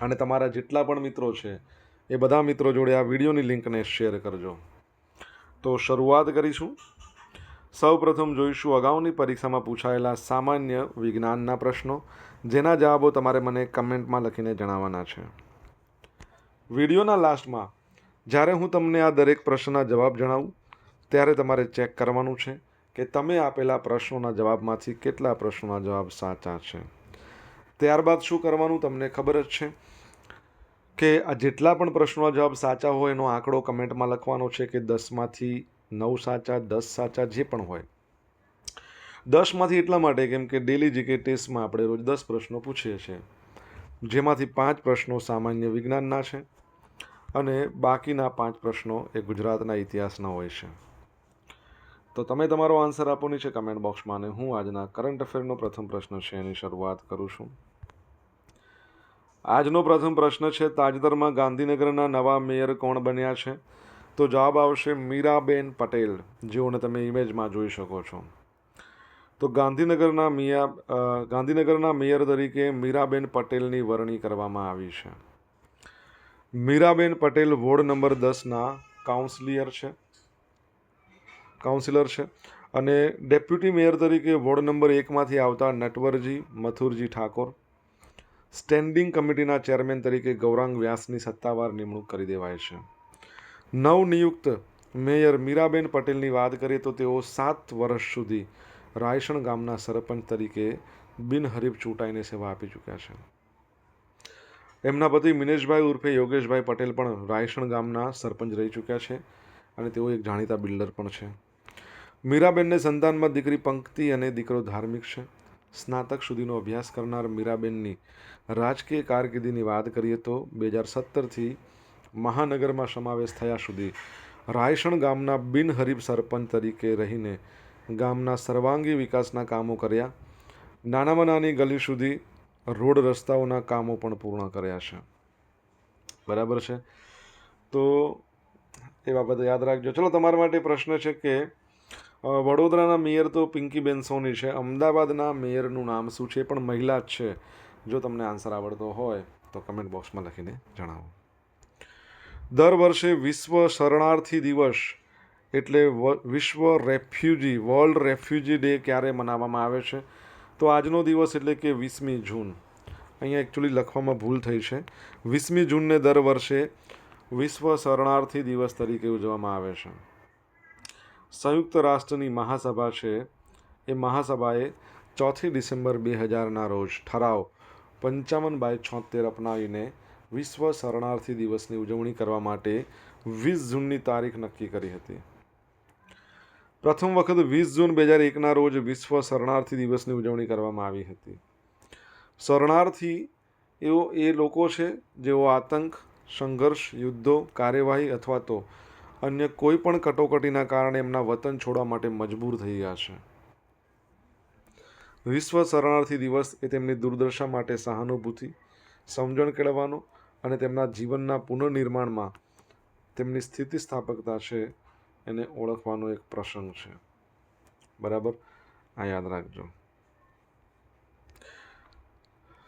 અને તમારા જેટલા પણ મિત્રો છે, એ બધા મિત્રો જોડે આ વિડીયોની લિંકને શેર કરજો. તો શરૂઆત કરીશું. સૌપ્રથમ જોઈશું અગાઉની પરીક્ષામાં પૂછાયેલા સામાન્ય વિજ્ઞાનના પ્રશ્નો, જેના જવાબો તમારે મને કમેન્ટમાં લખીને જણાવવાના છે. વિડીયોના લાસ્ટમાં, જ્યારે હું તમને આ દરેક પ્રશ્નના જવાબ જણાવું, ત્યારે તમારે ચેક કરવાનું છે કે તમે આપેલા પ્રશ્નોના જવાબમાંથી કેટલા પ્રશ્નોના જવાબ સાચા છે. ત્યારબાદ શું કરવાનું તમને ખબર જ છે? કે આ જેટલા પણ પ્રશ્નોના જવાબ સાચા હોય એનો આંકડો કમેન્ટમાં લખવાનો છે કે દસમાંથી નવ સાચા, દસ સાચા જે પણ હોય. દસમાંથી એટલા માટે કેમ કે ડેલી જીકે ટેસ્ટમાં આપણે રોજ દસ પ્રશ્નો પૂછીએ છીએ. જેમાંથી પાંચ પ્રશ્નો સામાન્ય વિજ્ઞાનના છે અને બાકીના પાંચ પ્રશ્નો એ ગુજરાતના ઇતિહાસના હોય છે. તો તમે તમારો આન્સર આપોની છે કમેન્ટ બોક્સમાં અને હું આજના કરંટ અફેરનો પ્રથમ પ્રશ્ન છે એની શરૂઆત કરું છું. આજનો પ્રથમ પ્રશ્ન છે, તાજેતરમાં ગાંધીનગરના નવા મેયર કોણ બન્યા છે? તો જવાબ આવશે મીરાબેન પટેલ. જેઓને તમે ઇમેજમાં જોઈ શકો છો. તો ગાંધીનગરના મિયા ગાંધીનગરના મેયર તરીકે મીરાબેન પટેલની વરણી કરવામાં આવી છે. મીરાબેન પટેલ વોર્ડ નંબર દસના કાઉન્સિલિયર છે. કાઉન્સિલર છે. અને ડેપ્યુટી મેયર તરીકે વોર્ડ નંબર એકમાંથી આવતા નટવરજી મથુરજી ઠાકોર. સ્ટેન્ડિંગ કમિટીના ચેરમેન તરીકે ગૌરાંગ વ્યાસની સત્તાવાર નિમણૂક કરી દેવાય છે. નવનિયુક્ત મેયર મીરાબેન પટેલની વાત કરીએ તો તેઓ સાત વર્ષ સુધી રાયસણ ગામના સરપંચ તરીકે બિનહરીફ ચૂંટાઈને સેવા આપી ચૂક્યા છે. એમના પતિ મિનેશભાઈ ઉર્ફે યોગેશભાઈ પટેલ પણ રાયસણ ગામના સરપંચ રહી ચૂક્યા છે અને તેઓ એક જાણીતા બિલ્ડર પણ છે. મીરાબેનને સંતાનમાં દીકરી પંક્તિ અને દીકરો ધાર્મિક છે. સ્નાતક સુધીનો અભ્યાસ કરનાર મીરાબેનની રાજકીય કારકિર્દીની વાત કરીએ તો બે હજાર સત્તરથી મહાનગરમાં સમાવેશ થયા સુધી રાયસણ ગામના બિનહરીફ સરપંચ તરીકે રહીને ગામના સર્વાંગી વિકાસના કામો કર્યા. નાનામાં નાની ગલી સુધી રોડ રસ્તાઓના કામો પણ પૂર્ણ કર્યા છે. બરાબર છે? તો એ બાબતે યાદ રાખજો. ચલો, તમારા માટે પ્રશ્ન છે કે વડોદરાના મેયર તો પિંકીબેન સોની છે. અમદાવાદના મેયરનું નામ શું છે પણ મહિલા જ છે. જો તમને આન્સર આવડતો હોય તો કમેન્ટ બોક્સમાં લખીને જણાવો. દર વર્ષે વિશ્વ શરણાર્થી દિવસ એટલે વિશ્વ રેફ્યુજી, વર્લ્ડ રેફ્યુજી ડે ક્યારે મનાવવામાં આવે છે? તો આજનો દિવસ એટલે કે વીસમી જૂન. અહીંયા એકચ્યુઅલી લખવામાં ભૂલ થઈ છે. વીસમી જૂનને દર વર્ષે વિશ્વ શરણાર્થી દિવસ તરીકે ઉજવવામાં આવે છે. સંયુક્ત રાષ્ટ્રની મહાસભા છે. એ મહાસભાએ ચોથી ડિસેમ્બર બે હજારના રોજ ઠરાવ પંચાવન બાય છોતેર અપનાવીને વિશ્વ શરણાર્થી દિવસની ઉજવણી કરવા માટે વીસ જૂનની તારીખ નક્કી કરી હતી. પ્રથમ વખત વીસ જૂન બે હજાર એકના રોજ વિશ્વ શરણાર્થી દિવસની ઉજવણી કરવામાં આવી હતી. શરણાર્થી એવો એ લોકો છે જેઓ આતંક, સંઘર્ષ, યુદ્ધો, કાર્યવાહી અથવા તો અન્ય કોઈ પણ કટોકટીના કારણે એમના વતન છોડવા માટે મજબૂર થઈ ગયા છે. વિશ્વ શરણાર્થી દિવસ એ તેમની દુર્દશા માટે સહાનુભૂતિ, સમજણ કેળવવાનો અને તેમના જીવનના પુનર્નિર્માણમાં તેમની સ્થિતિસ્થાપકતા છે એને ઓળખવાનો એક પ્રસંગ છે. બરાબર? આ યાદ રાખજો.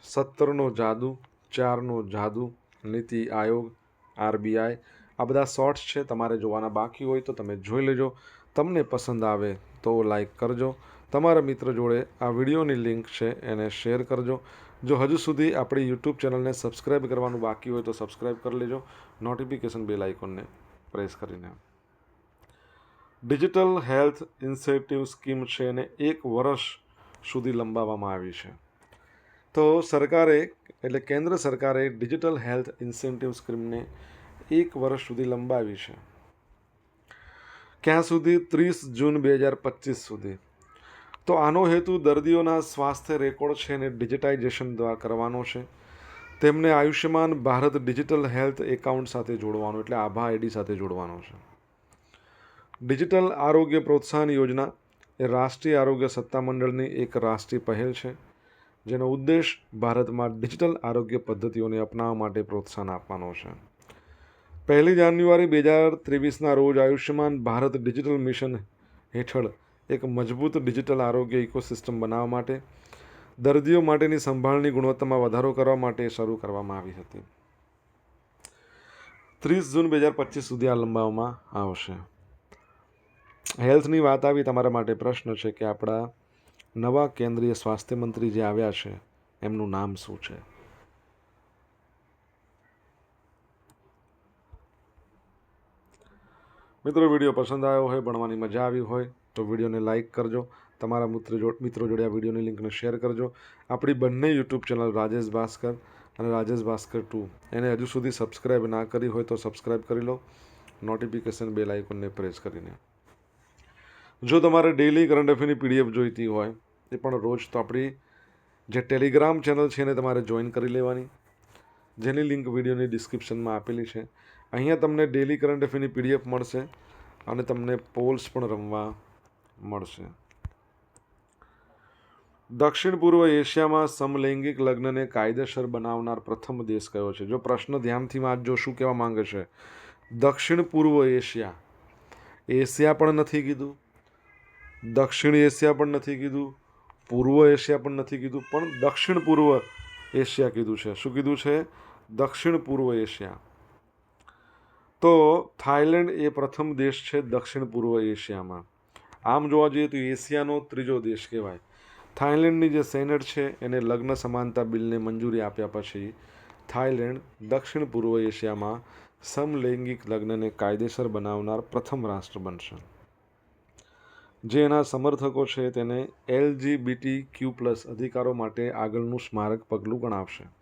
સત્તરનો જાદુ, ચારનો જાદુ, નીતિ આયોગ, આરબીઆઈ આ બધા શોર્ટ્સ છે, તમારે જોવાના બાકી હોય તો તમે જોઈ લેજો. તમને પસંદ આવે તો લાઈક કરજો. તમારા મિત્ર જોડે આ વિડીયોની લિંક છે, એને શેર કરજો. જો હજુ સુધી આપણી યુટ્યુબ ચેનલને સબસ્ક્રાઇબ કરવાનું બાકી હોય તો સબસ્ક્રાઇબ કરી લેજો. નોટિફિકેશન બેલ આઇકોનને પ્રેસ કરીને. ડિજિટલ હેલ્થ ઇન્સેન્ટિવ સ્કીમ છે એને એક વર્ષ સુધી લંબાવવામાં આવી છે. તો સરકારે, એટલે કેન્દ્ર સરકારે ડિજિટલ હેલ્થ ઇન્સેન્ટિવ સ્કીમને એક વર્ષ સુધી લંબાવી છે. ક્યાં સુધી? ત્રીસ જૂન બે હજાર પચીસ સુધી. તો આનો હેતુ દર્દીઓના સ્વાસ્થ્ય રેકોર્ડ છે એને ડિજિટાઇઝેશન દ્વારા કરવાનો છે. તેમને Ayushman Bharat digital health account સાથે જોડવાનો, એટલે આભા આઈડી સાથે જોડવાનો છે. ડિજિટલ આરોગ્ય પ્રોત્સાહન યોજના એ રાષ્ટ્રીય આરોગ્ય સત્તામંડળની એક રાષ્ટ્રીય પહેલ છે, જેનો ઉદ્દેશ ભારતમાં ડિજિટલ આરોગ્ય પદ્ધતિઓને અપનાવવા માટે પ્રોત્સાહન આપવાનો છે. પહેલી જાન્યુઆરી બે હજાર ત્રેવીસના રોજ આયુષ્યમાન ભારત ડિજિટલ મિશન હેઠળ એક મજબૂત ડિજિટલ આરોગ્ય ઇકોસિસ્ટમ બનાવવા માટે, દર્દીઓ માટેની સંભાળની ગુણવત્તામાં વધારો કરવા માટે શરૂ કરવામાં આવી હતી. ત્રીસ જૂન બે હજાર પચીસ સુધી આ લંબાવવામાં આવશે. હેલ્થની વાત આવી, તમારા માટે પ્રશ્ન છે કે આપણા નવા કેન્દ્રીય સ્વાસ્થ્ય મંત્રી જે આવ્યા છે, એમનું નામ શું છે? મિત્રો, વીડિયો પસંદ આવ્યો હોય, ભણવાની મજા આવી હોય, તો વિડીયોને લાઇક કરજો. તમારા મિત્ર મિત્રો જોડે આ વિડીયોની લિંકને શેર કરજો. આપણી બંને યુટ્યુબ ચેનલ રાજેશ ભાસ્કર અને રાજેશ ભાસ્કર ટુ. એને હજુ સુધી સબસ્ક્રાઇબ ના કરી હોય તો સબસ્ક્રાઇબ કરી લો. નોટિફિકેશન બેલ આઇકોનને પ્રેસ કરીને. જો તમારે ડેઇલી કરંટ અફેરની પીડીએફ જોઈતી હોય, એ પણ રોજ તો આપણી જે ટેલિગ્રામ ચેનલ છે એને તમારે જોઈન કરી લેવાની. જેની લિંક વિડીયોની ડિસ્ક્રિપ્શનમાં આપેલી છે. અહીંયા તમને ડેલી કરંટ અફેરની પીડીએફ મળશે અને તમને પોલ્સ પણ રમવા મળશે. દક્ષિણ પૂર્વ એશિયામાં સમલૈંગિક લગ્નને કાયદેસર બનાવનાર પ્રથમ દેશ કયો છે? જો પ્રશ્ન ધ્યાનથી વાંચજો શું કહેવા માંગે છે? દક્ષિણ પૂર્વ એશિયા. એશિયા પણ નથી કીધું. દક્ષિણ એશિયા પણ નથી કીધું. પૂર્વ એશિયા પણ નથી કીધું. પણ દક્ષિણ પૂર્વ એશિયા કીધું છે. શું કીધું છે? દક્ષિણ પૂર્વ એશિયા. તો થાઈલેન્ડ એ પ્રથમ દેશ છે દક્ષિણ પૂર્વ એશિયામાં. આમ જોવા જઈએ તો એશિયાનો ત્રીજો દેશ કહેવાય. થાઈલેન્ડની જે સેનેટ છે એને લગ્ન સમાનતા બિલને મંજૂરી આપ્યા પછી થાઈલેન્ડ દક્ષિણ પૂર્વ એશિયામાં સમલૈંગિક લગ્નને કાયદેસર બનાવનાર પ્રથમ રાષ્ટ્ર બનશે. જે એના સમર્થકો છે તેને એલજીબીટી ક્યુ પ્લસ અધિકારો માટે આગળનું સ્મારક પગલું ગણાવશે.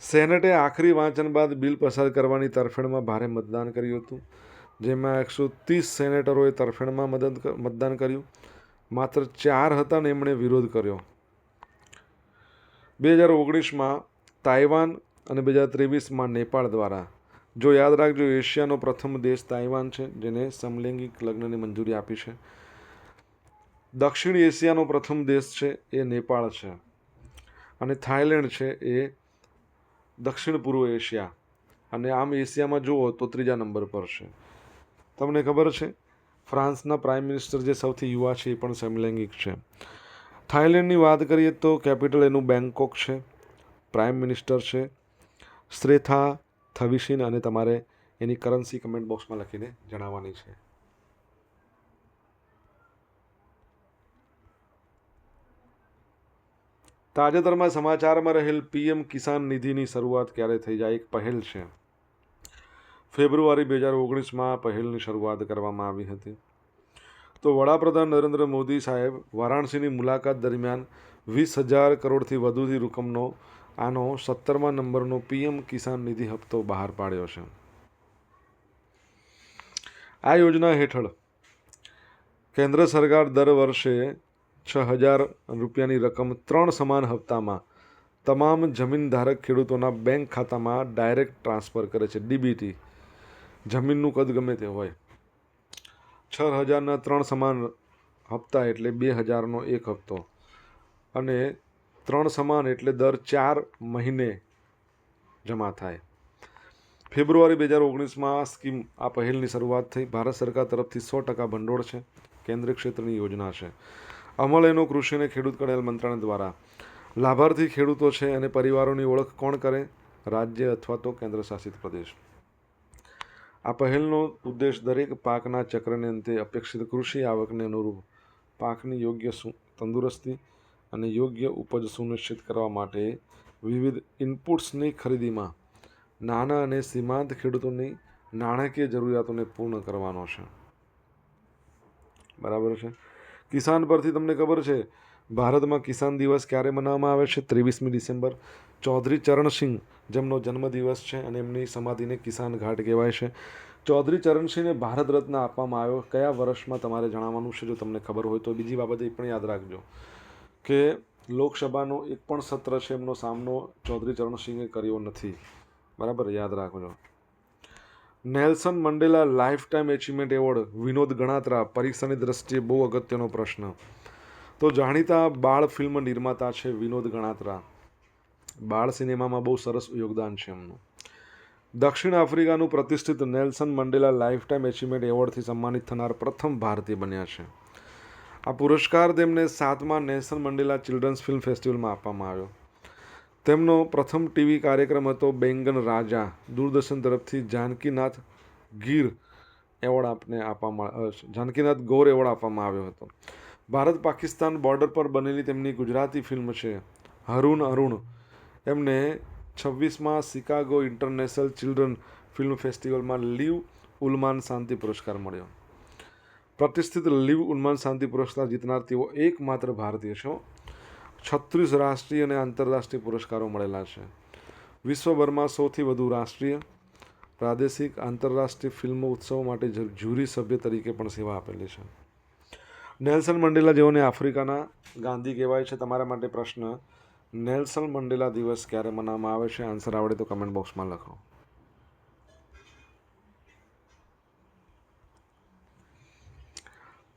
સેનેટે આખરી વાંચન બાદ બિલ પસાર કરવાની તરફેણમાં ભારે મતદાન કર્યું હતું, જેમાં એકસો ત્રીસ સેનેટરોએ તરફેણમાં મદદ મતદાન કર્યું. માત્ર ચાર હતા ને એમણે વિરોધ કર્યો. બે હજાર ઓગણીસમાં તાઇવાન અને બે હજાર ત્રેવીસમાં નેપાળ દ્વારા. જો યાદ રાખજો, એશિયાનો પ્રથમ દેશ તાઇવાન છે, જેને સમલૈંગિક લગ્નની મંજૂરી આપી છે. દક્ષિણ એશિયાનો પ્રથમ દેશ છે, એ નેપાળ છે. અને થાઈલેન્ડ છે, એ દક્ષિણ પૂર્વ એશિયા અને આમ એશિયામાં જુઓ તો ત્રીજા નંબર પર છે. તમને ખબર છે, ફ્રાન્સના પ્રાઇમ મિનિસ્ટર જે સૌથી યુવા છે એ પણ સમલૈંગિક છે. થાઇલેન્ડની વાત કરીએ તો કેપિટલ એનું બેંકોક છે, પ્રાઇમ મિનિસ્ટર છે, શ્રેથા થવિશિન અને તમારે એની કરન્સી કમેન્ટ બોક્સમાં લખીને જણાવવાની છે. તાજેતરમાં સમાચારમાં રહેલ પીએમ કિસાન નિધિની શરૂઆત ક્યારે થઈ જાય, એક પહેલ છે. ફેબ્રુઆરી બે હજાર ઓગણીસમાં પહેલની શરૂઆત કરવામાં આવી હતી. તો વડાપ્રધાન નરેન્દ્ર મોદી સાહેબ વારાણસીની મુલાકાત દરમિયાન વીસ હજાર કરોડથી વધુની રકમનો, આનો સત્તરમા નંબરનો પીએમ કિસાન નિધિ હપ્તો બહાર પાડ્યો છે. આ યોજના હેઠળ કેન્દ્ર સરકાર દર વર્ષે છ હજાર રૂપિયાની રકમ ત્રણ સમાન હપ્તામાં તમામ જમીનધારક ખેડૂતોના બેંક ખાતામાં ડાયરેક્ટ ટ્રાન્સફર કરે છે, ડીબીટી. જમીનનું કદ ગમે તે હોય. છ હજારના ત્રણ સમાન હપ્તા એટલે બે હજારનો એક હપ્તો. અને ત્રણ સમાન એટલે દર ચાર મહિને જમા થાય. ફેબ્રુઆરી બે હજાર ઓગણીસમાં આ સ્કીમ, આ પહેલની શરૂઆત થઈ. ભારત સરકાર તરફથી સો ટકા ભંડોળ છે. કેન્દ્રીય ક્ષેત્રની યોજના છે. અમલ એનો કૃષિ અને ખેડૂત કલ્યાણ મંત્રણા દ્વારા. લાભાર્થી ખેડૂતો છે અને પરિવારોની ઓળખ કોણ કરે? રાજ્ય અથવા તો કેન્દ્ર શાસિત પ્રદેશ? આ પહેલનો ઉદ્દેશ દરેક પાકના ચક્રને અંતે અપેક્ષિત કૃષિ આવકને અનુરૂપ પાકની યોગ્ય તંદુરસ્તી અને યોગ્ય ઉપજ સુનિશ્ચિત કરવા માટે વિવિધ ઇનપુટ્સની ખરીદીમાં નાના અને સીમાંત ખેડૂતોની નાણાકીય જરૂરિયાતોને પૂર્ણ કરવાનો છે. બરાબર છે? કિસાન પરથી તમને ખબર છે, ભારતમાં કિસાન દિવસ ક્યારે મનાવવામાં આવે છે? ત્રેવીસમી ડિસેમ્બર. ચૌધરી ચરણસિંહ જેમનો જન્મદિવસ છે અને એમની સમાધિને કિસાન ઘાટ કહેવાય છે. ચૌધરી ચરણસિંહને ભારત રત્ન આપવામાં આવ્યો. કયા વર્ષમાં તમારે જણાવવાનું છે? જો તમને ખબર હોય તો બીજી બાબત એ પણ યાદ રાખજો કે લોકસભાનો એક પણ સત્ર છે, એમનો સામનો ચૌધરી ચરણસિંહે કર્યો નથી. બરાબર? યાદ રાખજો. Nelson Mandela lifetime achievement award Vinod Ganatra પરીક્ષાની દ્રષ્ટિએ બહુ અગત્યનો પ્રશ્ન. તો જાણીતા બાળ ફિલ્મ નિર્માતા છે વિનોદ ગણાત્રા. બાળ સિનેમામાં બહુ સરસ યોગદાન છે એમનું. દક્ષિણ આફ્રિકાનું પ્રતિષ્ઠિત Nelson Mandela lifetime achievement એવોર્ડથી સન્માનિત થનાર પ્રથમ ભારતીય બન્યા છે. આ પુરસ્કાર તેમને સાતમા નેલ્સન મંડેલા ચિલ્ડ્રન્સ ફિલ્મ ફેસ્ટિવલમાં આપવામાં આવ્યો. તેમનો પ્રથમ ટીવી કાર્યક્રમ હતો બેંગન રાજા. દૂરદર્શન તરફથી જાનકીનાથ ગીર એવોર્ડ આપને આપવામાં જાનકીનાથ ગૌર એવોર્ડ આપવામાં આવ્યો હતો. ભારત પાકિસ્તાન બોર્ડર પર બનેલી તેમની ગુજરાતી ફિલ્મ છે હરુણ અરુણ. એમને છવ્વીસમાં શિકાગો ઇન્ટરનેશનલ ચિલ્ડ્રન ફિલ્મ ફેસ્ટિવલમાં લીવ ઉલમાન શાંતિ પુરસ્કાર મળ્યો. પ્રતિષ્ઠિત લીવ ઉલમાન શાંતિ પુરસ્કાર જીતનાર તેઓ એકમાત્ર ભારતીય છે. છત્રીસ રાષ્ટ્રીય અને આંતરરાષ્ટ્રીય પુરસ્કારો મળેલા છે. વિશ્વભરમાં સૌથી વધુ રાષ્ટ્રીય, પ્રાદેશિક, આંતરરાષ્ટ્રીય ફિલ્મ ઉત્સવ માટે જ્યુરી સભ્ય તરીકે પણ સેવા આપેલી છે. નેલ્સન મંડેલા જેઓને આફ્રિકાના ગાંધી કહેવાય છે, તમારા માટે પ્રશ્ન, નેલ્સન મંડેલા દિવસ ક્યારે મનાવવામાં આવે છે? આન્સર આવડે તો કમેન્ટ બોક્સમાં લખો.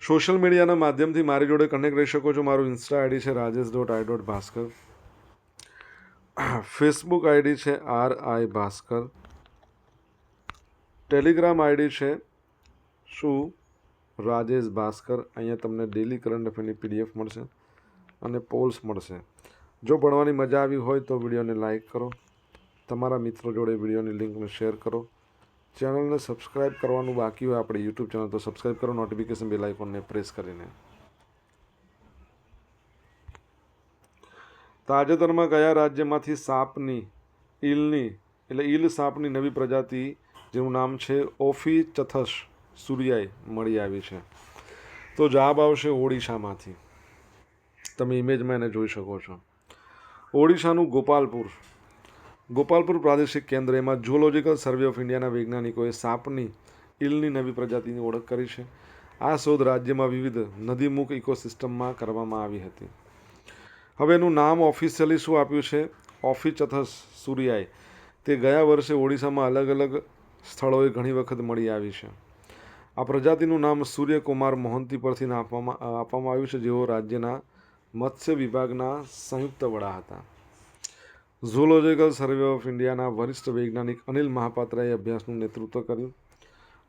સોશિયલ મીડિયાના માધ્યમથી મારી જોડે કનેક્ટ રહી શકો છો. મારું ઇન્સ્ટા આઈડી છે Rajesh dot I dot Bhaskar Facebook ID છે R I Bhaskar Telegram ID છે શું? રાજેશ ભાસ્કર અહીંયા તમને ડેલી કરંટ અફેરની પીડીએફ મળશે અને પોલ્સ મળશે. જો ભણવાની મજા આવી હોય તો વિડીયોને લાઇક કરો. તમારા મિત્રો જોડે વિડીયોની લિંકને શેર કરો. ચેનલને સબસ્ક્રાઇબ કરવાનું બાકી હોય આપણે યુટ્યુબ ચેનલ, તો સબસ્ક્રાઇબ કરો, નોટિફિકેશન બેલ આઇકોનને પ્રેસ કરીને. તાજેતરમાં કયા રાજ્યમાંથી સાપની, ઈલની, એટલે ઈલ સાપની નવી પ્રજાતિ જેનું નામ છે ઓફી ચથસ સૂર્યાઈ મળી આવી છે. તો જવાબ આવશે ઓડિશામાંથી. તમે ઇમેજમાં એને જોઈ શકો છો. ઓડિશાનું ગોપાલપુર. ગોપાલપુર પ્રાદેશિક કેન્દ્ર એમાં ઝૂલોજિકલ સર્વે ઓફ ઇન્ડિયાના વૈજ્ઞાનિકોએ સાપની ઇલની નવી પ્રજાતિની ઓળખ કરી છે. આ શોધ રાજ્યમાં વિવિધ નદીમુખ ઇકોસિસ્ટમમાં કરવામાં આવી હતી. હવે એનું નામ ઓફિશિયલી શું આપ્યું છે? ઓફિચથસ સૂર્યાય તે ગયા વર્ષે ઓડિશામાં અલગ અલગ સ્થળોએ ઘણી વખત મળી આવી છે. આ પ્રજાતિનું નામ સૂર્યકુમાર મોહંતી પરથી આપવામાં આપવામાં આવ્યું છે, જેઓ રાજ્યના મત્સ્ય વિભાગના સંયુક્ત વડા હતા. ઝૂઓલોજીકલ સર્વે ઓફ ઇન્ડિયાના વરિષ્ઠ વૈજ્ઞાનિક અનિલ મહાપાત્રાએ અભ્યાસનું નેતૃત્વ કર્યું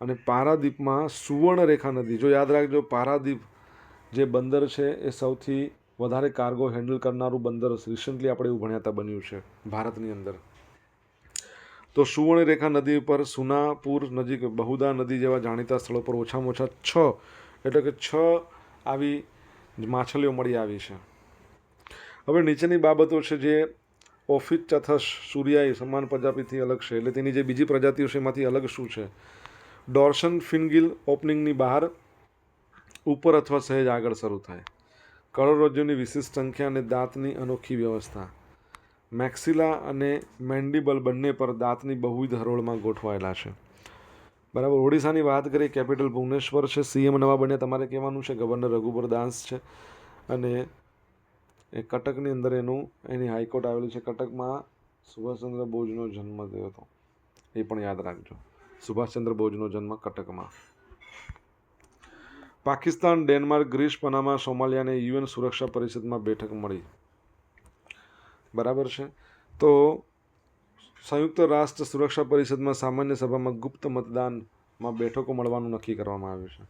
અને પારાદીપમાં સુવર્ણરેખા નદી, જો યાદ રાખજો, પારાદીપ જે બંદર છે એ સૌથી વધારે કાર્ગો હેન્ડલ કરનારું બંદર રિસન્ટલી આપણે એવું ભણ્યા બન્યું છે ભારતની અંદર. તો સુવર્ણરેખા નદી પર સુનાપુર નજીક બહુદા નદી જેવા જાણીતા સ્થળો પર ઓછામાં ઓછા છ, એટલે કે છ આવી માછલીઓ મળી આવી છે. હવે નીચેની બાબતો છે જે ઓફિસ ચથસ સૂર્યાઈ સમાન પ્રજાતિથી અલગ છે. એટલે તેની જે બીજી પ્રજાતિઓ છે એમાંથી અલગ શું છે? ડોર્સન ફિનગિલ ઓપનિંગની બહાર ઉપર અથવા સહેજ આગળ શરૂ થાય. કરોડરજ્જુની વિશિષ્ટ સંખ્યા અને દાંતની અનોખી વ્યવસ્થા. મેક્સિલા અને મેન્ડિબલ બંને પર દાંતની બહુવિધ હરોળમાં ગોઠવાયેલા છે. બરાબર, ઓડિશાની વાત કરીએ, કેપિટલ ભુવનેશ્વર છે, સીએમ નવા બન્યા. તમારે કહેવાનું છે, ગવર્નર રઘુબર દાસ છે અને એ કટકની અંદર એનું, એની હાઈકોર્ટ આવેલી છે કટકમાં સુભાષચંદ્ર બોઝનો જન્મ થયો હતો. એ પણ યાદ રાખજો. સુભાષચંદ્ર બોઝનો જન્મ કટકમાં. પાકિસ્તાન, ડેનમાર્ક, ગ્રીસ, પનામા સોમાલિયાને યુએન સુરક્ષા પરિષદમાં બેઠક મળી. બરાબર છે? તો સંયુક્ત રાષ્ટ્ર સુરક્ષા પરિષદમાં સામાન્ય સભામાં ગુપ્ત મતદાનમાં બેઠકો મળવાનું નક્કી કરવામાં આવ્યું છે.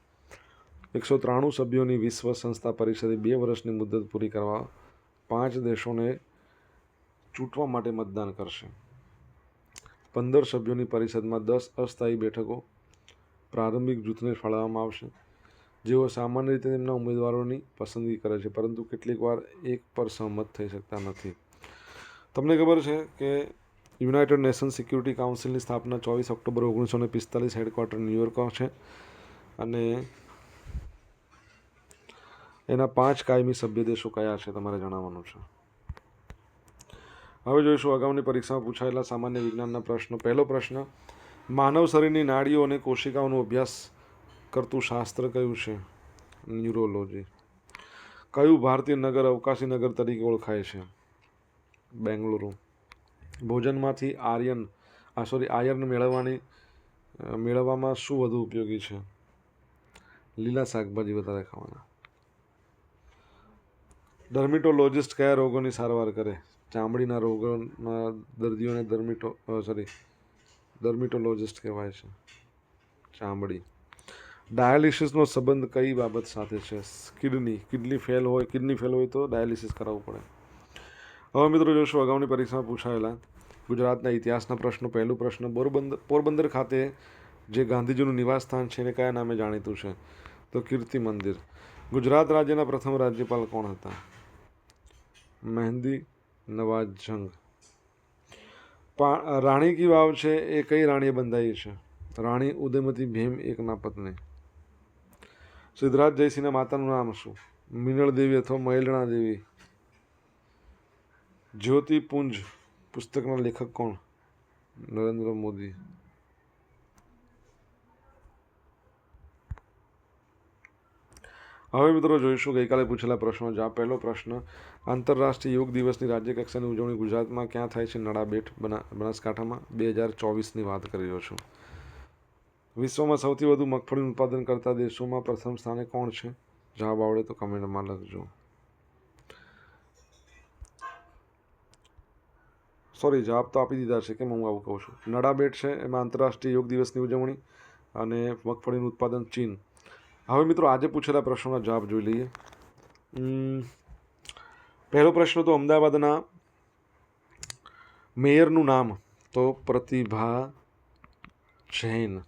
એકસો ત્રાણું સભ્યોની વિશ્વ સંસ્થા પરિષદે બે વર્ષની મુદત પૂરી કરવા પાંચ દેશોને ચૂંટવા માટે મતદાન કરશે. પંદર સભ્યોની પરિષદમાં દસ અસ્થાયી બેઠકો પ્રારંભિક જૂથને ફાળવવામાં આવશે. જેઓ સામાન્ય રીતે તેમના ઉમેદવારોની પસંદગી કરે છે, પરંતુ કેટલીક વાર એક પર સહમત થઈ શકતા નથી. તમને ખબર છે કે યુનાઇટેડ નેશન સિક્યુરિટી કાઉન્સિલની સ્થાપના ચોવીસ ઓક્ટોબર ઓગણીસો પિસ્તાલીસ હેડક્વાર્ટર ન્યુયોર્કમાં છે અને એના પાંચ કાયમી સભ્ય દેશો કયા છે તમારે જણાવવાનું છે? હવે જોઈશું અગાઉની પરીક્ષામાં પૂછાયેલા સામાન્ય વિજ્ઞાનના પ્રશ્નો. પહેલો પ્રશ્ન, માનવ શરીરની નાડીઓ અને કોશિકાઓનો અભ્યાસ કરતું શાસ્ત્ર કયું છે? ન્યુરોલોજી. કયું ભારતીય નગર અવકાશી નગર તરીકે ઓળખાય છે? બેંગલુરુ. ભોજનમાંથી આર્યન આ સોરી, આયર્ન મેળવવાની મેળવવામાં શું વધુ ઉપયોગી છે? લીલા શાકભાજી વધારે ખાવાના. ડર્મિટોલોજિસ્ટ કયા રોગોની સારવાર કરે? ચામડીના રોગોના દર્દીઓને ડર્મિટો સોરી ડર્મિટોલોજિસ્ટ કહેવાય છે. ચામડી. ડાયાલિસિસનો સંબંધ કઈ બાબત સાથે છે? કિડની. કિડની ફેલ હોય, કિડની ફેલ હોય તો ડાયાલિસિસ કરાવવું પડે. હવે મિત્રો જોશું, અગાઉની પરીક્ષામાં પૂછાયેલા ગુજરાતના ઇતિહાસના પ્રશ્નો. પહેલું પ્રશ્ન પોરબંદર પોરબંદર ખાતે જે ગાંધીજીનું નિવાસસ્થાન છે એને કયા નામે જાણીતું છે? તો કીર્તિ મંદિર ગુજરાત રાજ્યના પ્રથમ રાજ્યપાલ કોણ હતા? મહેંદી, નવાજ જંગ. રાણી કી વાવ છે એ કઈ રાણીએ બંધાઈ છે? રાણી ઉદયમતી ભીમ એકના પત્ની. સિદ્ધરાજ જયસિંહના માતાનું નામ શું? મિનળ દેવી અથવા મહેલણા દેવી? જ્યોતિપુંજ પુસ્તકના લેખક કોણ? નરેન્દ્ર મોદી. હવે મિત્રો જોઈશું ગઈકાલે પૂછેલા પ્રશ્નો. જ્યાં પહેલો પ્રશ્ન આંતરરાષ્ટ્રીય યોગ દિવસની રાજ્ય કક્ષાની ઉજવણી ગુજરાતમાં ક્યાં થાય છે? નડાબેટ બના, બનાસકાંઠામાં બે હજાર ચોવીસની વાત કરી રહ્યો છું. વિશ્વમાં સૌથી વધુ મગફળીનું ઉત્પાદન કરતા દેશોમાં પ્રથમ સ્થાને કોણ છે? જવાબ આવડે તો કમેન્ટમાં લખજો. સોરી જવાબ તો આપી દીધા છે કે હું આવું કહું છું? નડાબેટ છે, એમાં આંતરરાષ્ટ્રીય યોગ દિવસની ઉજવણી અને મગફળીનું ઉત્પાદન ચીન. હવે મિત્રો, આજે પૂછેલા પ્રશ્નોના જવાબ જોઈ લઈએ. પહેલો પ્રશ્ન તો અમદાવાદના મેયરનું નામ તો પ્રતિભા જૈન.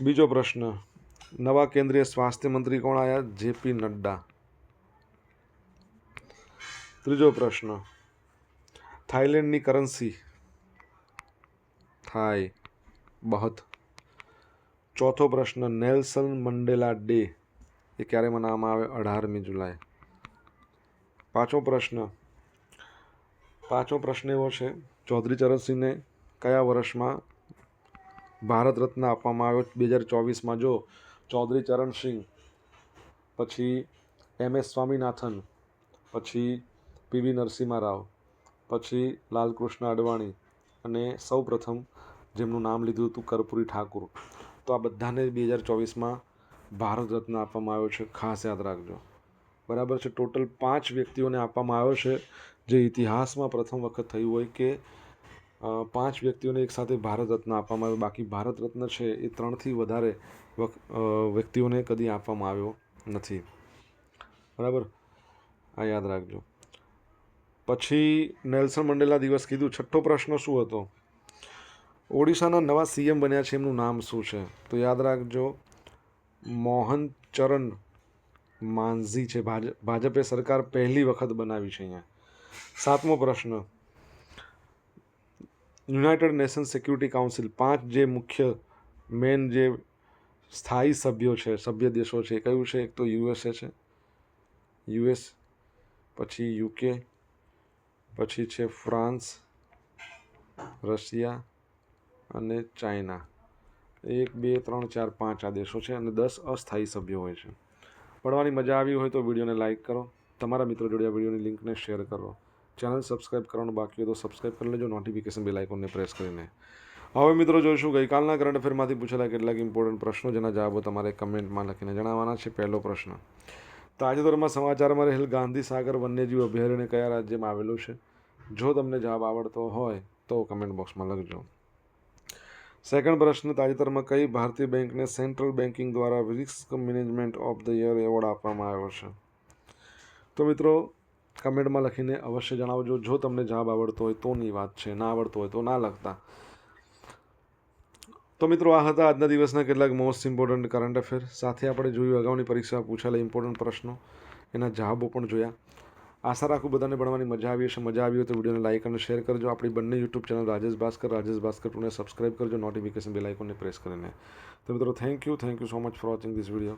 બીજો પ્રશ્ન, નવા કેન્દ્રીય સ્વાસ્થ્ય મંત્રી કોણ આવ્યા જેપી નડ્ડા. ત્રીજો પ્રશ્ન થાઈલેન્ડની કરન્સી થાય બહત? ચોથો પ્રશ્ન, નેલ્સન મંડેલા ડે એ ક્યારે મનાવવામાં આવે? અઢારમી જુલાઈ. પાંચમો પ્રશ્ન. પાંચમો પ્રશ્ન એવો છે, ચૌધરી ચરણસિંહને કયા વર્ષમાં ભારત રત્ન આપવામાં આવ્યો? બે હજાર ચોવીસમાં જો, ચૌધરી ચરણસિંહ પછી એમ એસ સ્વામીનાથન, પછી પીવી નરસિંહ રાવ પછી લાલકૃષ્ણ અડવાણી અને સૌ પ્રથમ જેમનું નામ લીધું હતું કર્પૂરી ઠાકુર. તો આ બધાને બે હજાર ચોવીસમાં ભારત રત્ન આપવામાં આવ્યો છે. ખાસ યાદ રાખજો. બરાબર છે. ટોટલ પાંચ વ્યક્તિઓને આપવામાં આવ્યો છે. જે ઇતિહાસમાં પ્રથમ વખત થયું હોય કે પાંચ વ્યક્તિઓને એકસાથે ભારત રત્ન આપવામાં આવ્યો. બાકી ભારત રત્ન છે એ ત્રણથી વધારે વ્યક્તિઓને કદી આપવામાં આવ્યો નથી. બરાબર? આ યાદ રાખજો. પછી નેલ્સન મંડેલા દિવસ કીધું, છઠ્ઠો પ્રશ્ન શું હતો? ઓડિશાના નવા સીએમ બન્યા છે, એમનું નામ શું છે? તો યાદ રાખજો મોહન ચરણ માંઝી છે. ભાજપ સરકાર પહેલી વખત બનાવી છે અહીંયા. સાતમો પ્રશ્ન. યુનાઇટેડ નેશન સિક્યુરિટી કાઉન્સિલ પાંચ જે મુખ્ય મેન જે સ્થાયી સભ્યો છે, સભ્ય દેશો છે કયું છે? એક તો યુએસએ છે, યુએસ, પછી યુકે, પછી છે ફ્રાન્સ, રશિયા અને ચાઇના. એક, બે, ત્રણ, ચાર, પાંચ આ દેશો છે અને દસ અસ્થાયી સભ્યો હોય છે. પડવાની મજા આવી હોય તો વિડીયોને લાઇક કરો. તમારા મિત્રો જોડે આ વિડીયોની લિંકને શેર કરો. ચેનલ સબસ્ક્રાઇબ કરવાનું બાકી હોય તો સબસ્ક્રાઇબ કરી લેજો નોટિફિકેશન બેલ આઇકોનને પ્રેસ કરીને. હવે મિત્રો જોઈશું, ગઈકાલના કરંટ અફેરમાંથી પૂછેલા કેટલાક ઇમ્પોર્ટન્ટ પ્રશ્નો, જેના જવાબો તમારે કમેન્ટમાં લખીને જણાવવાના છે. પહેલો પ્રશ્ન, તાજેતરમાં સમાચારમાં રહેલ ગાંધી સાગર વન્યજીવ અભયારણ્ય કયા રાજ્યમાં આવેલું છે? જો તમને જવાબ આવડતો હોય તો કમેન્ટ બોક્સમાં લખજો. સેકન્ડ પ્રશ્ન, તાજેતરમાં કઈ ભારતીય બેંકને સેન્ટ્રલ બેન્કિંગ દ્વારા risk management of the year award આપવામાં આવ્યો છે? તો મિત્રો, કમેન્ટમાં લખીને અવશ્ય જણાવજો. જો તમને જવાબ આવડતો હોય તોની વાત છે, ના આવડતો હોય તો ના લખતા. તો મિત્રો, આ હતા આજના દિવસના કેટલાક મોસ્ટ ઇમ્પોર્ટન્ટ કરંટ અફેર સાથે આપણે જોયું, અગાઉની પરીક્ષા પૂછાયેલા ઇમ્પોર્ટન્ટ પ્રશ્નો. એના જવાબો પણ જોયા. આશા રાખું બધાને ભણવાની મજા આવી હશે, મજા આવી હોય તો વિડીયોને લાઇક અને શેર કરજો. આપણી બંને યુટ્યુબ ચેનલ રાજેશ ભાસ્કર રાજેશ ભાસ્કર ટુને સબસ્ક્રાઇબ કરજો નોટિફિકેશન બેલ આઇકોનને પ્રેસ કરીને. તો મિત્રો thank you thank you so much for watching this video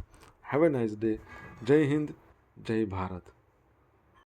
have a nice day Jai Hind, Jai Bharat.